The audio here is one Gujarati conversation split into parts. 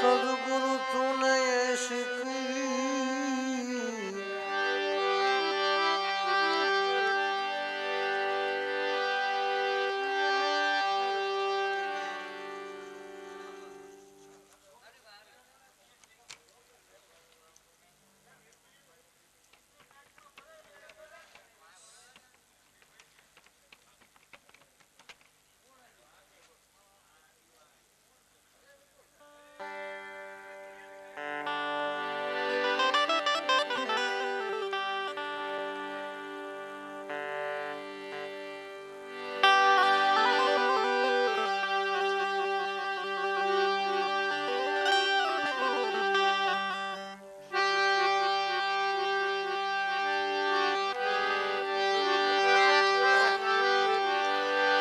સદગુરુ તું એશ કરી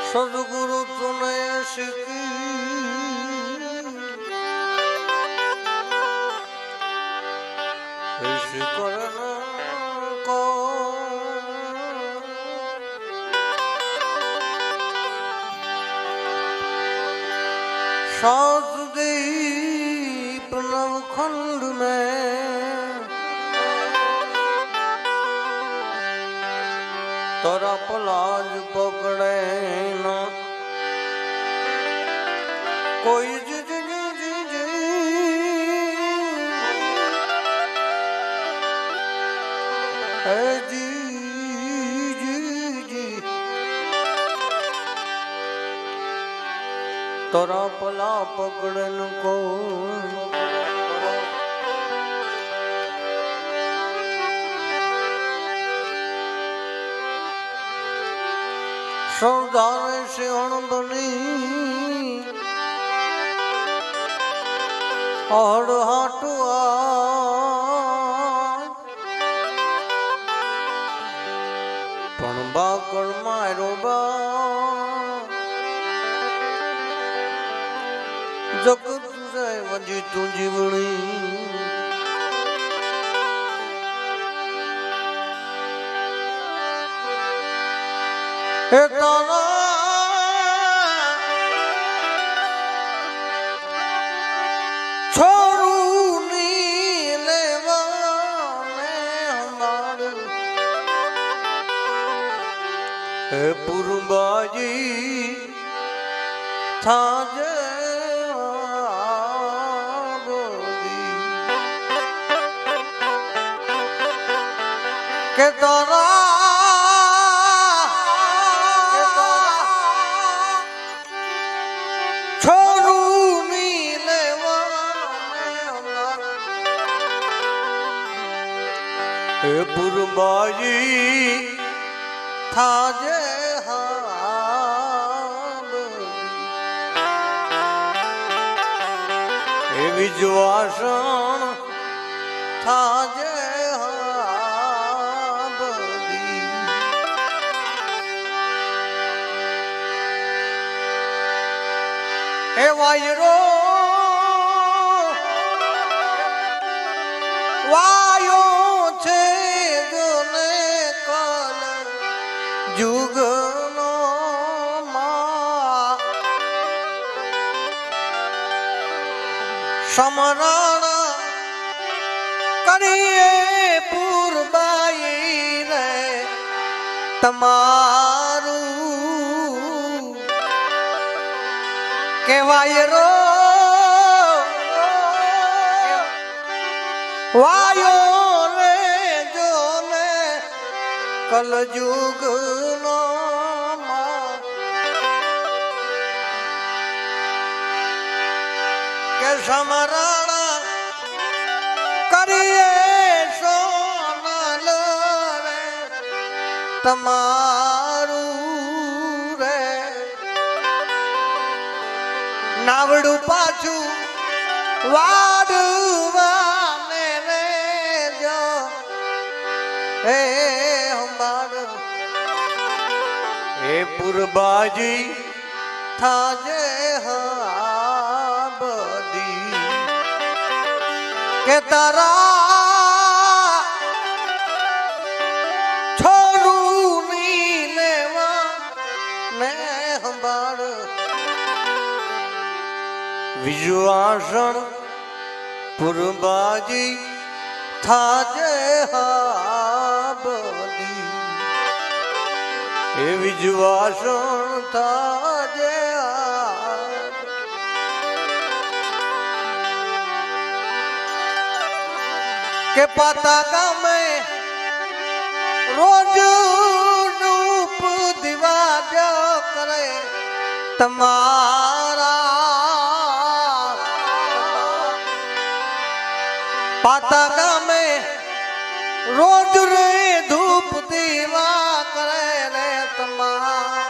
ਸਤਿਗੁਰੂ ਤੁਨੇ ਸਿੱਖੀ ਇਸ ਕਰਨ ਕੋ ਸਾਧ ਦੀਪ ਨਵ ਖੰਡ ਮੈਂ ਤਰਾ ਪਲਾਜ ਪਕੜੇ ના કોઈ જ તરા પલા પકડન કોઈ સરદાર સિંહણ બની હડ હાટુઆ પણ બાકડ મારો બા જગત જાય વજી તું જીવણી. હે તારા છોડું ની લેવાને હમારું હે પુરબાજી થાજે કે તારા હે પુરબાજી થાજે એવી જ વાસણ થાજે હે વાયરો સમરણ કરીએ પૂરબાઈ રે. તમારું કેવાય રો. વાયો રે જોને કલજુગ સમરણ કરીએ સોનલ રે, તમારું રે. નાવડું પાછું વાડવાને રે જો હે હમાર હે પુરબાજી થાજે હાબદી કે તારા છોડું ની લેવા ને હંભાળ વિજવાસણ થાજે હાબદી એ વિજવાસણ થાજે કે પાતા ગામે રોજ રૂપ દીવા જો કરે. તમારા પાતા ગામે રોજ રે ધૂપ દીવા કરે રે તમારા.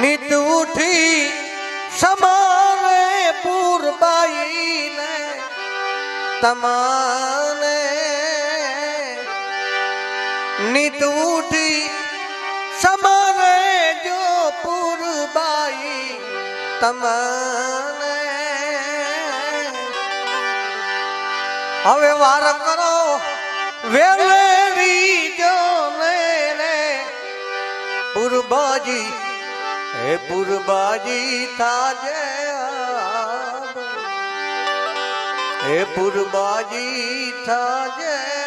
નીત ઉઠી સમારે તમાને નિત ઉઠી સમારે જો પૂરબાઈ તમને. હવે વાર કરો વેલેરી જો ને પૂરબાજી, હે પૂરબાજી, થાજે. હે પૂરબાજી થાજે.